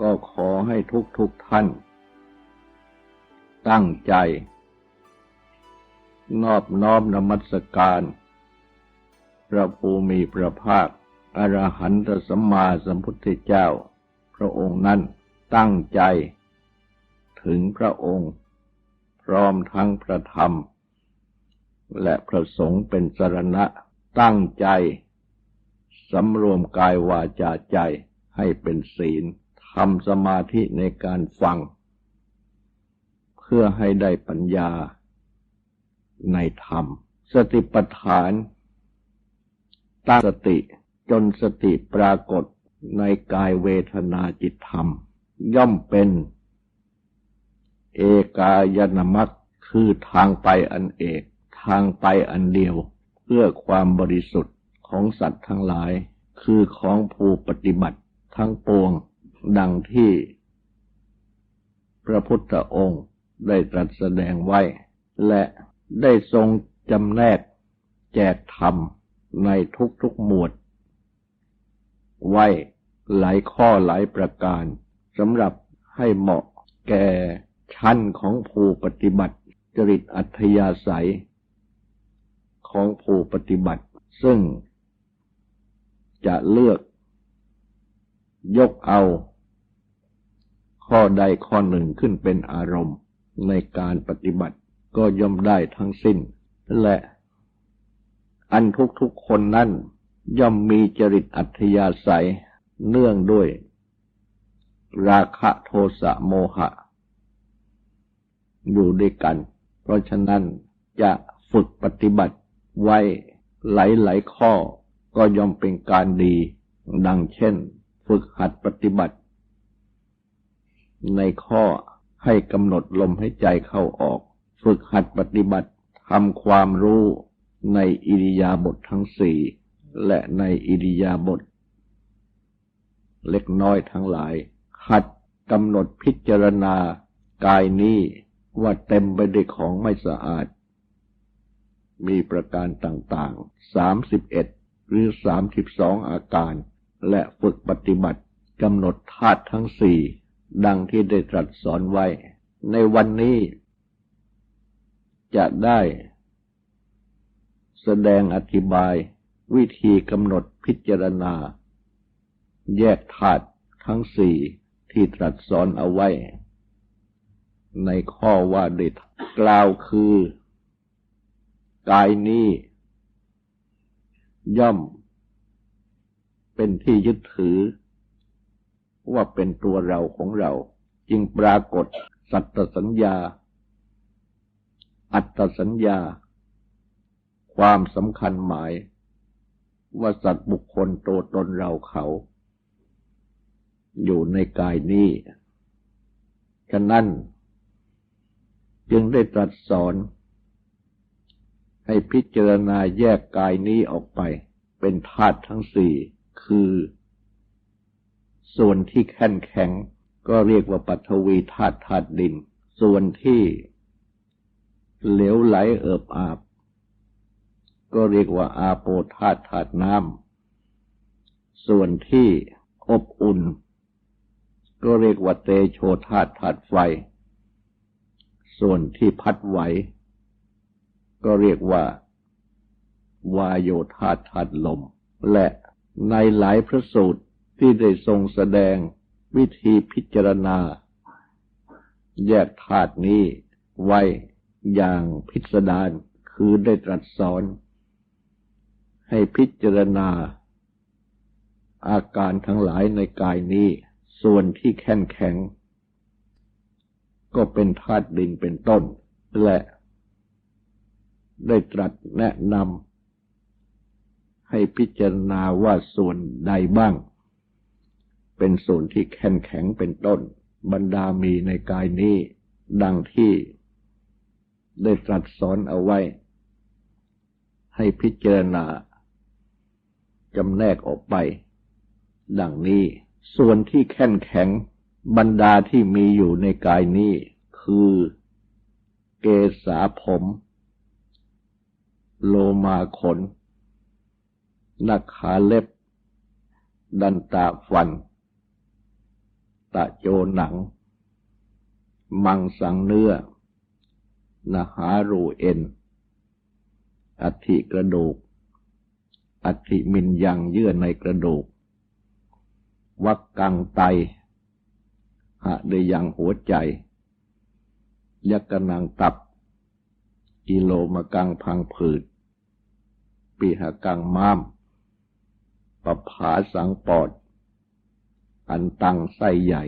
ก็ขอให้ทุกทุกๆท่าน ตั้งใจ นอบน้อมนมัสการ พระภูมิพระภาคอรหันตสัมมาสัมพุทธเจ้า พระองค์นั้นตั้งใจ ถึงพระองค์ พร้อมทั้งพระธรรม และพระสงฆ์เป็นสรณะตั้งใจสำรวมกายวาจาใจให้เป็นศีล ทำสมาธิในการฟัง เพื่อให้ได้ปัญญาในธรรม สติปัฏฐานตั้งสติจนสติปรากฏในกายเวทนาจิตธรรม ย่อมเป็นเอกายนามัคคือทางไปอันเอกทางไปอันเดียว เพื่อความบริสุทธิ์ของสัตว์ทั้งหลาย คือของผู้ปฏิบัติทั้งปวง ดังที่พระพุทธองค์ได้ตรัสแสดงไว้ และได้ทรงจำแนกแจกธรรมในทุกๆหมวด ไว้หลายข้อหลายประการสำหรับให้เหมาะแก่ชั้นของผู้ปฏิบัติจริตอัธยาศัย ของผู้ปฏิบัติ ซึ่งจะเลือกยกเอา ข้อใดข้อหนึ่งขึ้นเป็นอารมณ์ในการปฏิบัติก็ย่อมได้ทั้งสิ้น และอันทุกๆคนนั้นย่อมมีจริตอัธยาศัยเนื่องด้วย ราคะโทสะโมหะ อยู่ด้วยกัน เพราะฉะนั้นจะฝึกปฏิบัติไว้หลายๆข้อก็ย่อมเป็นการดี ดังเช่น ฝึกหัดปฏิบัติ ในข้อให้กำหนดลมให้ใจเข้าออก ฝึกหัดปฏิบัติทำความรู้ในอิริยาบถททั้งสี่และในอิริยาบถเล็กน้อยทั้งหลาย หัดกำหนดพิจารณากายนี้ว่าเต็มไปด้วยของไม่สะอาด มีประการต่างๆ สามสิบเอ็ดหรือสามสิบสองอาการ และฝึกปฏิบัติกำหนดธาตุทั้งสี่ ดังที่ได้ตรัสสอนไว้ ในวันนี้จะได้แสดงอธิบายวิธีกำหนดพิจารณา แยกธาตุทั้งสี่ที่ตรัสสอนเอาไว้ ในข้อว่าเด็ดกล่าวคือ กายนี้ ย่อมเป็นที่ยึดถือ ว่าเป็นตัวเราของเรา จึงปรากฏสัตตสัญญา อัตตสัญญา ความสำคัญหมาย ว่าสัตว์บุคคลตัวตนเราเขา อยู่ในกายนี้ฉะนั้น จึงได้ตรัสสอน ให้พิจารณาแยกกายนี้ออกไป เป็นธาตุทั้งสี่ คือ ส่วนที่แข็งแข็งก็เรียกว่าปัทวีธาตุธาตุดิน ส่วนที่เหลวไหลเอิบอาบ ก็เรียกว่าอาโปธาตุธาตุน้ำส่วนที่อบอุ่น ก็เรียกว่าเตโชธาตุธาตุไฟ ส่วนที่พัดไหว ก็เรียกว่าวายโยธาตุธาตุลม และในหลายพระสูตร ที่ได้ทรงแสดงวิธีพิจารณา แยกธาตุนี้ไว้อย่างพิสดารคือได้ตรัสสอน ให้พิจารณา อาการทั้งหลายในกายนี้ ส่วนที่แข็งแข็ง ก็เป็นธาตุดินเป็นต้น และได้ตรัสแนะนำให้พิจารณาว่าส่วนใดบ้าง เป็นส่วนที่แข็งแข็งเป็นต้น บรรดามีในกายนี้ ดังที่ได้ตรัสสอนเอาไว้ ให้พิจารณาจำแนกออกไป ดังนี้ ส่วนที่แข็งแข็ง บรรดาที่มีอยู่ในกายนี้ คือเกษาผม โลมาขนนักขาเล็บ ดันตาฟัน ตะโจหนัง มังสังเนื้อนาหารูเอ็น อัฐิกระดูก อัฐิมินยังเยื่อในกระดูก วักกังไตหะเดยังหัวใจ ยักกนังตับ กิโลมกังพังผืด ปีหกังม้ามปผาสังปอด อันตังไส้ใหญ่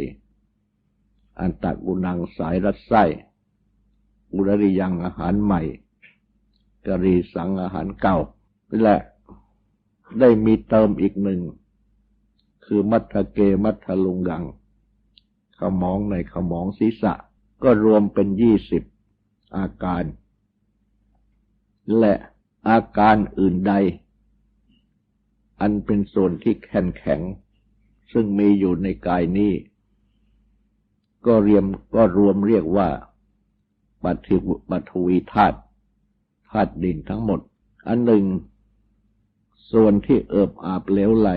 อันตักุนังสายรัดไส้ อุรริยังอาหารใหม่กรีสังอาหารเก่า และได้มีเติมอีกหนึ่ง คือมัทเกมัทลุงกัง ขมองในขมองศีรษะ ก็รวมเป็นยี่สิบอาการ และอาการอื่นใด อันเป็นส่วนที่แข็งแข็ง ซึ่งมีอยู่ในกายนี้ ก็เรียมก็รวมเรียกว่าปัทิปัทวีธาตุธาตุดินทั้งหมด อันหนึ่ง ส่วนที่เอิบอาบเหลวไหล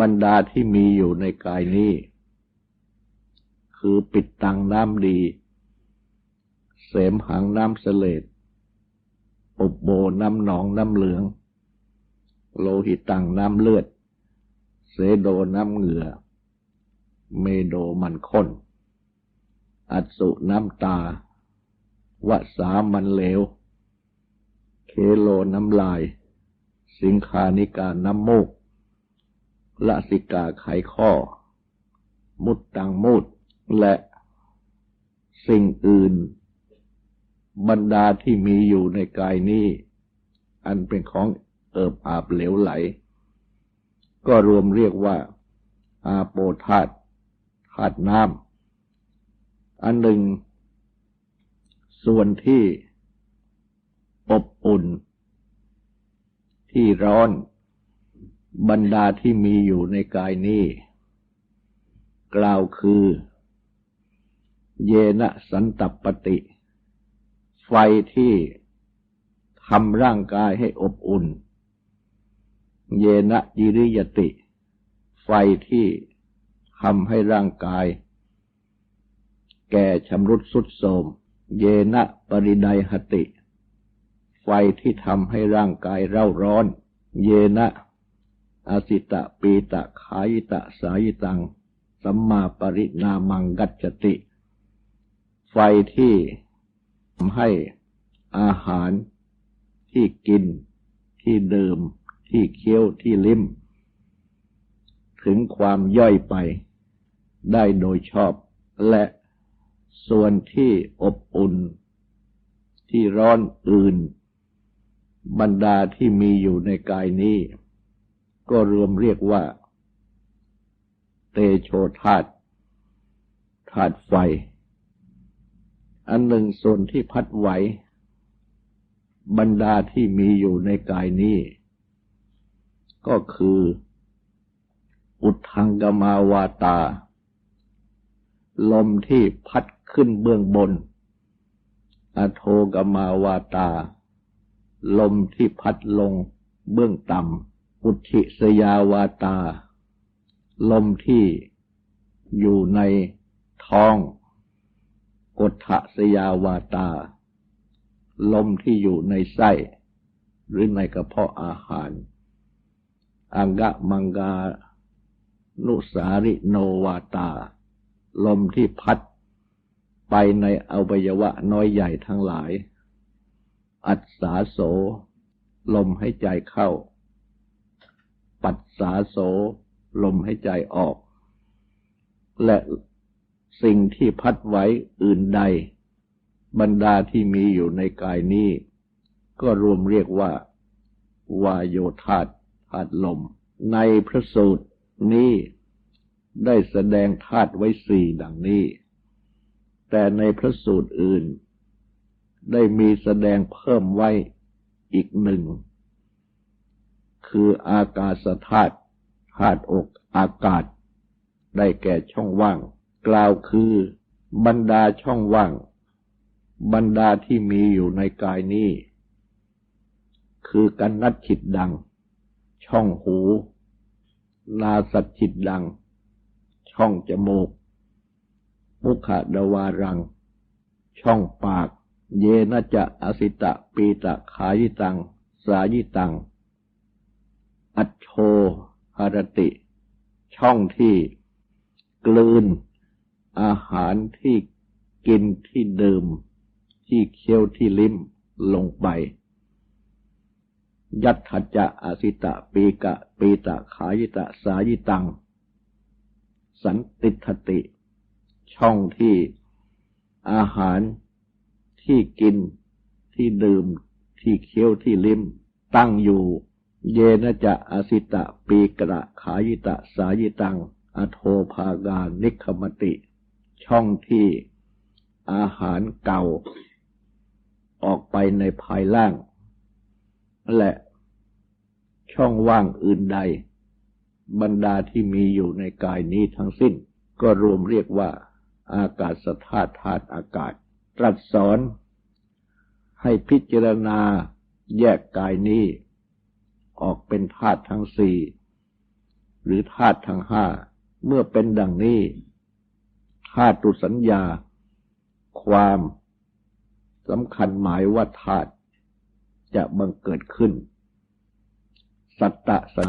บรรดาที่มีอยู่ในกายนี้ คือปิดตังน้ำดี เสมหังน้ำเสลดอบโบน้ำหนองน้ำเหลือง โลหิตังน้ำเลือด เสโดน้ำเหงื่อ เมโดมันข้น อัสุน้ำตาวสามันเหลว เคโลน้ำลาย สิงคานิกาน้ำมูกละสิกาไขข้อ มุดตังมุดและสิ่งอื่น บรรดาที่มีอยู่ในกายนี้ อันเป็นของเอิบอาบเหลวไหล ก็รวมเรียกว่า อาโปธาตธาตุน้ำอันหนึ่ง ส่วนที่อบอุ่น ที่ร้อน บรรดาที่มีอยู่ในกายนี้ กล่าวคือ เยนะสันตปฏิไฟที่ทำร่างกายให้อบอุ่น เยนะยิริยติ ไฟที่ทำให้ร่างกาย แก่ชำรุดสุดโทมเยนะปริไดหติ ไฟที่ทำให้ร่างกายเร่าร้อน เยนะอาสิตะปีตะขายตะสายตัง สัมมาปรินามังกัจจติ ไฟที่ทำให้อาหารที่กินที่ดื่ม ที่เคี้ยวที่ลิ้ม ถึงความย่อยไปได้โดยชอบ และส่วนที่อบอุ่น ที่ร้อนอื่น บรรดาที่มีอยู่ในกายนี้ ก็รวมเรียกว่า เตโชธาตุธาตุไฟ อันหนึ่งส่วนที่พัดไหวบรรดาที่มีอยู่ในกายนี้ ก็คือ อุทังกมาวาตา ลมที่พัดขึ้นเบื้องบน อโทกมาวาตา ลมที่พัดลงเบื้องต่ำอุทิสยาวาตา ลมที่อยู่ในท้องกฏะสยาวาตา ลมที่อยู่ในไส้ หรือในกระเพาะอาหาร อังกะมังกานุสาริโนวาตา ลมที่พัดไปในอวัยวะน้อยใหญ่ทั้งหลาย อัศสาโส ลมให้ใจเข้า ปัสสาโส ลมให้ใจออก และสิ่งที่พัดไว้อื่นใด บรรดาที่มีอยู่ในกายนี้ ก็รวมเรียกว่า วายโยธาตาตุลม ในพระสูตรนี้ได้แสดงธาตุไว้สี่ดังนี้ แต่ในพระสูตรอื่น ได้มีแสดงเพิ่มไว้อีกหนึ่ง คืออากาศธาตุธาตุอกอากาศ ได้แก่ช่องว่าง กล่าวคือบรรดาช่องว่าง บรรดาที่มีอยู่ในกายนี้ คือกันนัดขิดดัง ช่องหูนาสัตจิตดัง ช่องจมูก มุขดวารัง ช่องปาก เยนะจะอสิตะปีตะขายิตัง สายิตัง อัจโชหารติ ช่องที่กลืน อาหารที่กินที่ดื่ม ที่เคี้ยวที่ลิ้มลงไป ยัตถจะอาสิตะปีกะปีตะขายิตะสายิตัง สันติทติ ช่องที่อาหารที่กินที่ดื่มที่เคี้ยวที่ลิ้มตั้งอยู่ เยนจะอาสิตะปีกะขายิตะสายิตัง อโทภากานิคมติ ช่องที่อาหารเก่า ออกไปในภายล่าง และช่องว่างอื่นใด บรรดาที่มีอยู่ในกายนี้ทั้งสิ้น ก็รวมเรียกว่า อากาศธาตุธาตุอากาศ ตรัสสอน ให้พิจารณาแยกกายนี้ ออกเป็นธาตุทั้งสี่หรือธาตุทั้งห้าเมื่อเป็นดังนี้ธาตุสัญญา ความสำคัญหมายว่าธาตุ จะบังเกิดขึ้น สัตตะสา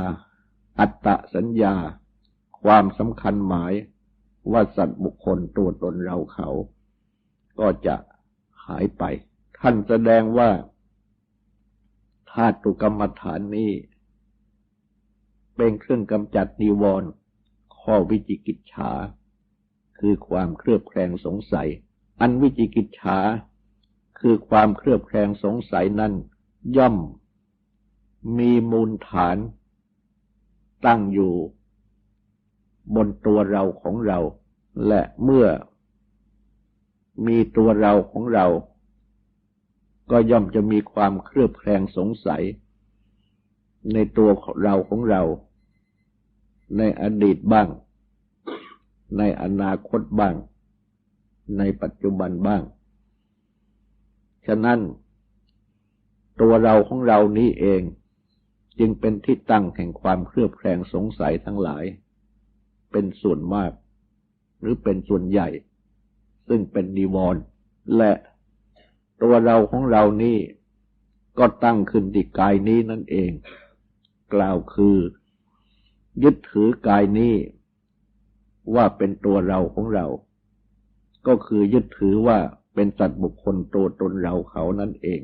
อัตตะสัญญา ความสำคัญหมายว่าสัตว์บุคคลตัวตนเราเขา ก็จะหายไป ท่านแสดงว่าธาตุกรรมฐานนี้เป็นเครื่องกำจัดนิวรณ์ข้อวิจิกิจฉา คือความเครือบแคลงสงสัย อันวิจิกิจฉา คือความเครือบแคลงสงสัยนั้น ย่อม มีมูลฐาน ตั้งอยู่ บนตัวเราของเรา และเมื่อ มีตัวเราของเรา ก็ย่อมจะมีความเครือบแคลงสงสัย ในตัวเราของเรา ในอดีตบ้าง ในอนาคตบ้าง ในปัจจุบันบ้าง ฉะนั้น ตัวเราของเรานี้เอง จึงเป็นที่ตั้งแห่งความเครือบแคลงสงสัยทั้งหลาย เป็นส่วนมาก หรือเป็นส่วนใหญ่ ซึ่งเป็นนิวรณ์และตัวเราของเรานี้ก็ตั้งขึ้นที่กายนี้นั่นเอง กล่าวคือ ยึดถือกายนี้ ว่าเป็นตัวเราของเรา ก็คือยึดถือว่าเป็นสัตว์บุคคลตัวตนเราเขานั่นเอง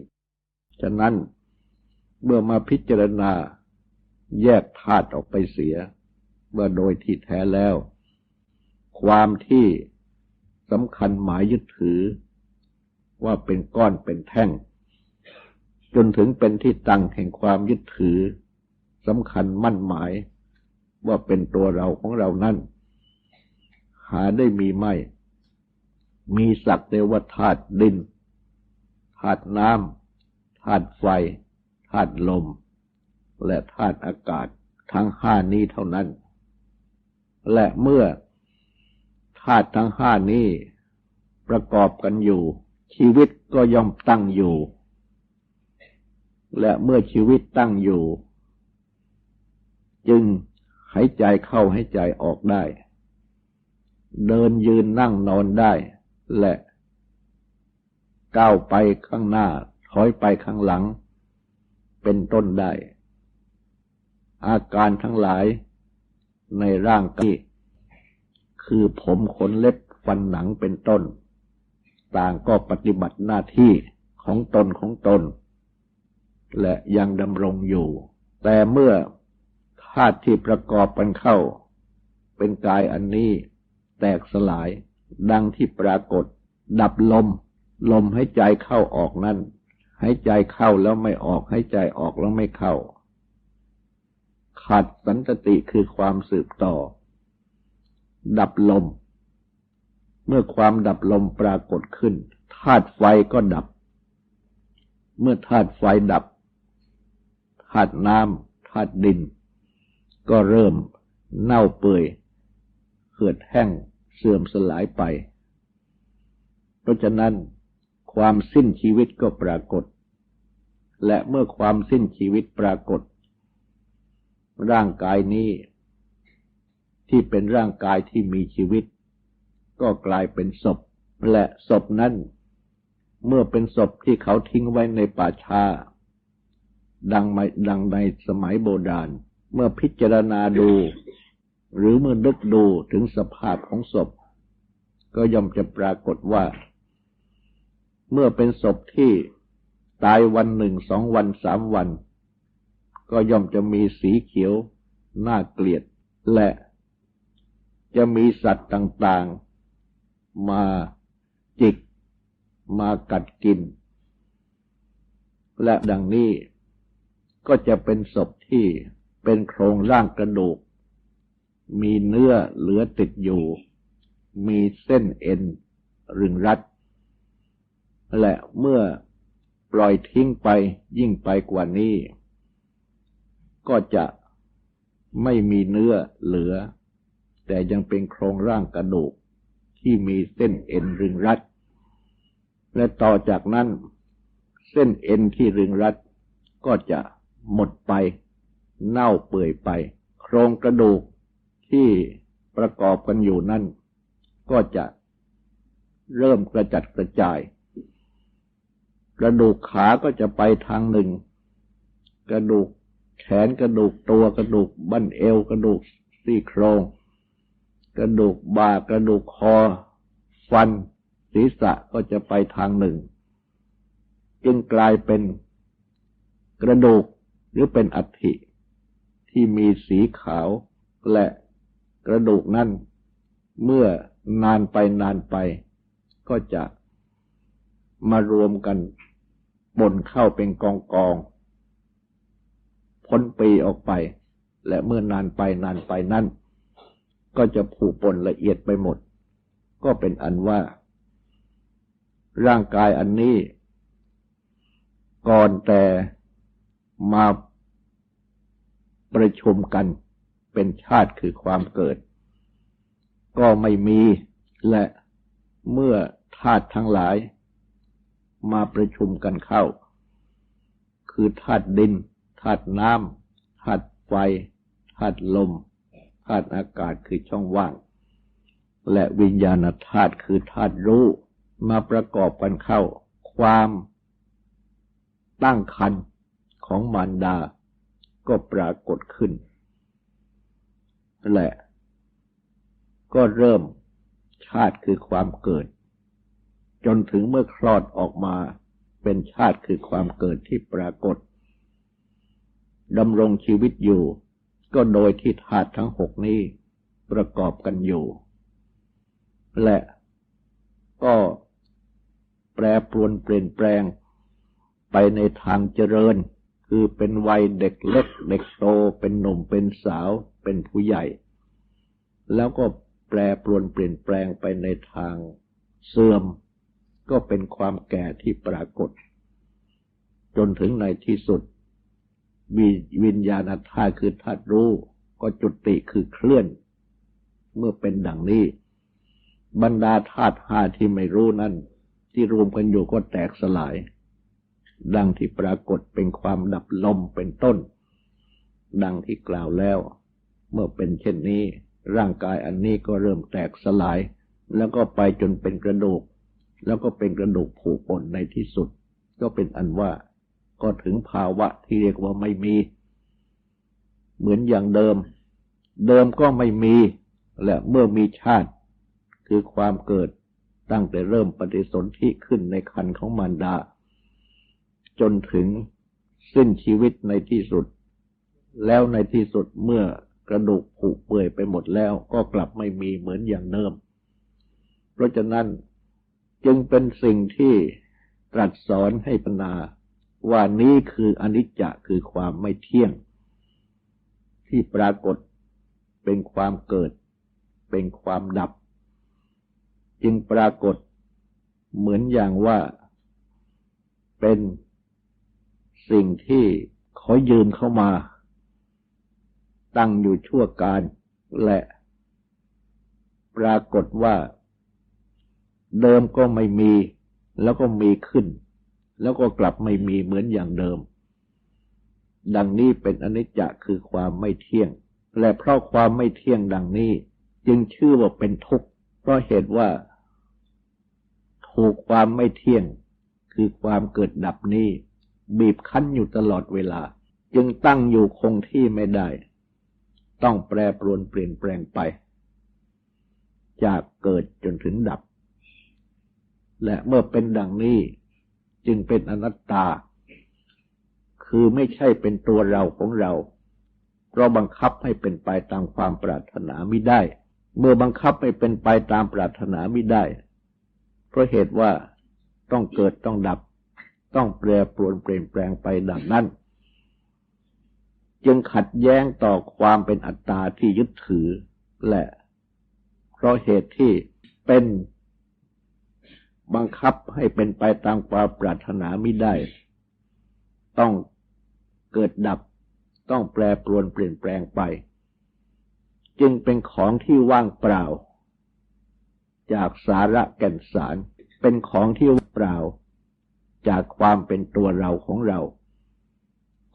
ฉะนั้นเมื่อมาพิจารณาแยกธาตุออกไปเสีย เมื่อโดยที่แท้แล้ว ความที่สำคัญหมายยึดถือ ว่าเป็นก้อนเป็นแท่ง จนถึงเป็นที่ตั้งแห่งความยึดถือสำคัญมั่นหมาย ว่าเป็นตัวเราของเรานั่น หาได้มีไม่ มีศักแต่ว่าธาตุดินธาตุน้ำาตุไฟธาตุลม และธาตุอากาศทั้งห้านี้เท่านั้น และเมื่อธาตุทั้งห้านี้ประกอบกันอยู่ ชีวิตก็ย่อมตั้งอยู่ และเมื่อชีวิตตั้งอยู่ จึงหายใจเข้าหายใจออกได้ เดินยืนนั่งนอนได้ และก้าวไปข้างหน้า ถอยไปข้างหลัง เป็นต้นได้ อาการทั้งหลายในร่างกายคือผมขนเล็บฟันหนังเป็นต้น ต่างก็ปฏิบัติหน้าที่ของตนของตน และยังดำรงอยู่ แต่เมื่อธาตุที่ประกอบกันเข้า เป็นกายอันนี้แตกสลายดังที่ปรากฏ ดับลม ลมให้ใจเข้าออกนั่น ให้ใจเข้าแล้วไม่ออก ให้ใจออกแล้วไม่เข้า ขาดสันตติคือความสืบต่อ ดับลม เมื่อความดับลมปรากฏขึ้นธาตุไฟก็ดับ เมื่อธาตุไฟดับธาตุน้ำธาตุดิน ก็เริ่มเน่าเปื่อยเหือดแห้งเสื่อมสลายไป เพราะฉะนั้น ความสิ้นชีวิตก็ปรากฏ และเมื่อความสิ้นชีวิตปรากฏ ร่างกายนี้ที่เป็นร่างกายที่มีชีวิต ก็กลายเป็นศพ และศพนั้น เมื่อเป็นศพที่เขาทิ้งไว้ในป่าช้าดังไม่ดังในสมัยโบราณ เมื่อพิจารณาดู หรือเมื่อนึกดูถึงสภาพของศพ ก็ย่อมจะปรากฏว่า เมื่อเป็นศพที่ตายวันหนึ่งสองวันสามวัน ก็ย่อมจะมีสีเขียว น่าเกลียด และจะมีสัตว์ต่างๆ มาจิก มากัดกิน และดังนี้ก็จะเป็นศพที่เป็นโครงร่างกระดูก มีเนื้อเหลือติดอยู่ มีเส้นเอ็นรึงรัด และเมื่อปล่อยทิ้งไปยิ่งไปกว่านี้ ก็จะไม่มีเนื้อเหลือ แต่ยังเป็นโครงร่างกระดูกที่มีเส้นเอ็นรึงรัด และต่อจากนั้น เส้นเอ็นที่รึงรัด ก็จะหมดไป เน่าเปื่อยไป โครงกระดูกที่ประกอบกันอยู่นั่น ก็จะเริ่มกระจัดกระจาย กระดูกขาก็จะไปทางหนึ่ง กระดูกแขนกระดูกตัวกระดูกบั้นเอว กระดูกซี่โครง กระดูกบ่ากระดูกคอ ฟัน ศีรษะก็จะไปทางหนึ่ง จึงกลายเป็นกระดูกหรือเป็นอัฐิที่มีสีขาวและกระดูกนั้นเมื่อนานไปนานไป ก็จะมารวมกัน บนเข้าเป็นกองกองพ้นปีออกไป และเมื่อนานไปนานไปนั่น ก็จะผูกปนละเอียดไปหมด ก็เป็นอันว่า ร่างกายอันนี้ ก่อนแต่มาประชุมกันเป็นชาติคือความเกิด ก็ไม่มีและเมื่อธาตุทั้งหลาย มาประชุมกันเข้า คือธาตุดินธาตุน้ำธาตุไฟธาตุลมธาตุอากาศคือช่องว่าง และวิญญาณธาตุคือธาตุรู้มาประกอบกันเข้า ความตั้งคันของมารดาก็ปรากฏขึ้น และก็เริ่มชาติคือความเกิด จนถึงเมื่อคลอดออกมาเป็นชาติคือความเกิดที่ปรากฏดำรงชีวิตอยู่ ก็โดยที่ธาตุทั้งหกนี้ประกอบกันอยู่ และก็แปรปรวนเปลี่ยนแปลงไปในทางเจริญ คือเป็นวัยเด็กเล็ก เด็กโตเป็นหนุ่มเป็นสาวเป็นผู้ใหญ่ แล้วก็แปรปรวนเปลี่ยนแปลงไปในทางเสื่อม ก็เป็นความแก่ที่ปรากฏ จนถึงในที่สุด วิญญาณธาตุคือธาตุรู้ ก็จุติคือเคลื่อน เมื่อเป็นดังนี้ บรรดาธาตุห้าที่ไม่รู้นั้นที่รวมกันอยู่ก็แตกสลาย ดังที่ปรากฏเป็นความดับลมเป็นต้น ดังที่กล่าวแล้ว เมื่อเป็นเช่นนี้ ร่างกายอันนี้ก็เริ่มแตกสลาย แล้วก็ไปจนเป็นกระดูก แล้วก็เป็นกระดูกผุปนในที่สุด ก็เป็นอันว่าก็ถึงภาวะที่เรียกว่าไม่มี เหมือนอย่างเดิม เดิมก็ไม่มี และเมื่อมีชาติ คือความเกิดตั้งแต่เริ่มปฏิสนธิขึ้นในคันของมารดา จนถึงสิ้นชีวิตในที่สุด แล้วในที่สุดเมื่อกระดูกผุเปื่อยไปหมดแล้วก็กลับไม่มีเหมือนอย่างเดิม เพราะฉะนั้น จึงเป็นสิ่งที่ตรัสสอนให้ปนาว่านี้คืออนิจจะคือความไม่เที่ยง ที่ปรากฏเป็นความเกิด เป็นความดับ จึงปรากฏเหมือนอย่างว่าเป็นสิ่งที่ขอยืมเข้ามา ตั้งอยู่ชั่วการและปรากฏว่า เดิมก็ไม่มีแล้วก็มีขึ้น แล้วก็กลับไม่มีเหมือนอย่างเดิม ดังนี้เป็นอนิจจคือความไม่เที่ยง และเพราะความไม่เที่ยงดังนี้ จึงชื่อว่าเป็นทุกข์เพราะเหตุว่า ถูกความไม่เที่ยง คือความเกิดดับนี้ บีบคั้นอยู่ตลอดเวลา จึงตั้งอยู่คงที่ไม่ได้ ต้องแปรปรวนเปลี่ยนแปลงไป จากเกิดจนถึงดับ และเมื่อเป็นดังนี้จึงเป็นอนัตตา คือไม่ใช่เป็นตัวเราของเรา เพราะบังคับให้เป็นไปตามความปรารถนาไม่ได้ เมื่อบังคับให้เป็นไปตามปรารถนาไม่ได้ เพราะเหตุว่าต้องเกิดต้องดับ ต้องแปรปรวนเปลี่ยนแปลงไปดังนั้น จึงขัดแย้งต่อความเป็นอัตตาที่ยึดถือและ เพราะเหตุที่เป็น บังคับให้เป็นไปตามความปรารถนาไม่ได้ ต้องเกิดดับ ต้องแปรปรวนเปลี่ยนแปลงไป จึงเป็นของที่ว่างเปล่า จากสาระแก่นสาร เป็นของที่ว่างเปล่า จากความเป็นตัวเราของเรา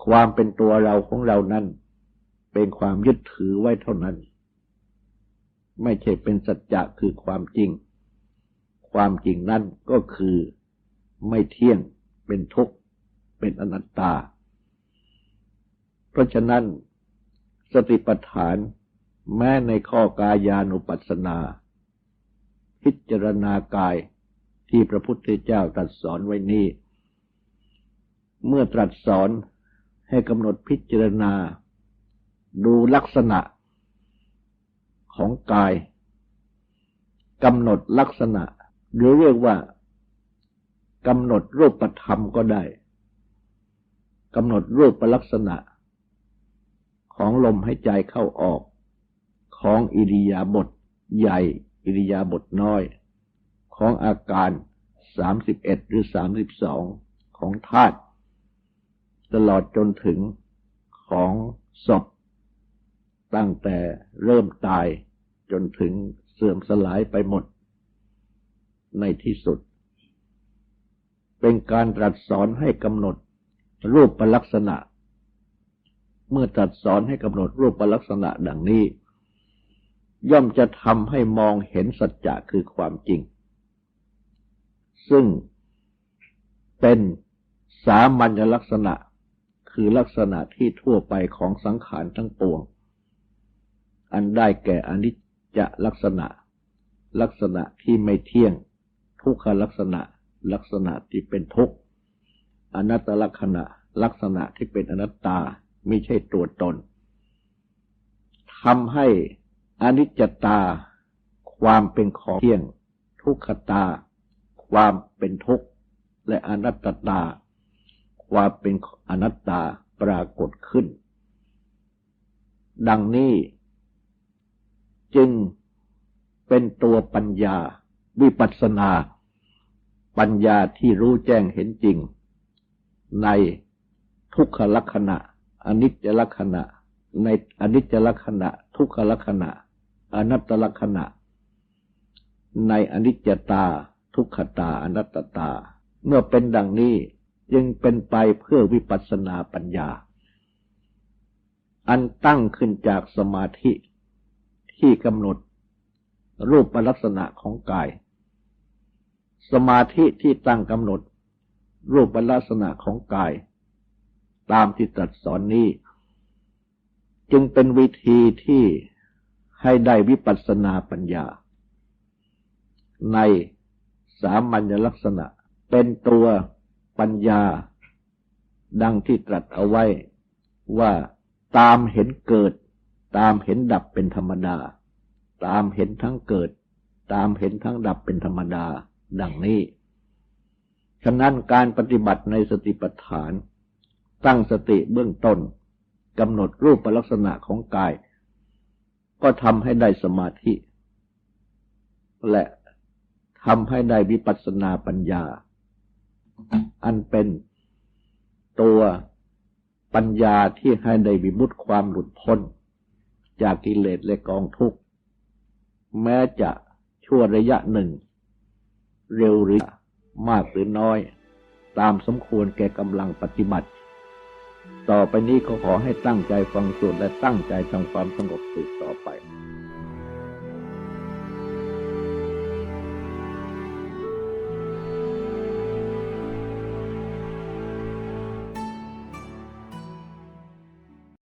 ความเป็นตัวเราของเรานั้น เป็นความยึดถือไว้เท่านั้น ไม่ใช่เป็นสัจจะคือความจริง ความจริงนั่นก็คือไม่เที่ยงเป็นทุกข์เป็นอนัตตา เพราะฉะนั้นสติปัฏฐานแม้ในข้อกายานุปัสสนา พิจารณากายที่พระพุทธเจ้าตรัสสอนไว้นี้ เมื่อตรัสสอนให้กำหนดพิจารณา ดูลักษณะของกายกำหนดลักษณะ หรือเรียกว่ากำหนดรูปธรรมก็ได้กำหนดรูปลักษณะ ของลมหายใจเข้าออก ของอิริยาบถใหญ่ อิริยาบถน้อย ของอาการสามสิบเอ็ดหรือสามสิบสองของธาตุตลอดจนถึงของศพ ตั้งแต่เริ่มตายจนถึงเสื่อมสลายไปหมด ในที่สุด เป็นการตรัสสอนให้กำหนดรูปประลักษณะ เมื่อตรัสสอนให้กำหนดรูปประลักษณะดังนี้ ย่อมจะทำให้มองเห็นสัจจะคือความจริง ซึ่งเป็นสามัญลักษณะคือลักษณะที่ทั่วไปของสังขารทั้งปวง อันได้แก่อนิจจลักษณะ ลักษณะที่ไม่เที่ยง ทุกขลักษณะ ลักษณะที่เป็นทุกข์อนัตตลักษณะ ลักษณะที่เป็นอนัตตาไม่ใช่ตัวตนทำให้อนิจจตา ความเป็นของเที่ยง ทุกขตา ความเป็นทุกข์และอนัตตา ความเป็นอนัตตาปรากฏขึ้น ดังนี้จึงเป็นตัวปัญญา วิปัสนา ปัญญาที่รู้แจ้งเห็นจริง ในทุกขลักษณะ อนิจจลักษณะ ในอนิจจลักษณะ ทุกขลักษณะ อนัตตลักษณะ ในอนิจจตา ทุกขตา อนัตตา เมื่อเป็นดังนี้จึงเป็นไปเพื่อวิปัสสนาปัญญา อันตั้งขึ้นจากสมาธิที่กำหนด รูปลักษณะของกาย สมาธิที่ตั้งกำหนด รูปลักษณะของกาย ตามที่ตรัสสอนนี้ จึงเป็นวิธีที่ให้ได้วิปัสสนาปัญญา ในสามัญลักษณะเป็นตัวปัญญา ดังที่ตรัสเอาไว้ว่าตามเห็นเกิด ตามเห็นดับเป็นธรรมดา ตามเห็นทั้งเกิด ตามเห็นทั้งดับเป็นธรรมดาดังนี้ ฉะนั้นการปฏิบัติในสติปัฏฐาน ตั้งสติเบื้องต้นกำหนดรูปลักษณะของกาย ก็ทำให้ได้สมาธิ และทำให้ได้วิปัสสนาปัญญา อันเป็นตัวปัญญาที่ให้ได้วิมุตติความหลุดพ้น จากกิเลสและกองทุกข์ แม้จะชั่วระยะหนึ่ง เร็วหรือมากหรือน้อย ตามสมควรแก่กำลังปฏิบัติ ต่อไปนี้ก็ขอให้ตั้งใจฟังสวดและตั้งใจทำความสงบสืบต่อไป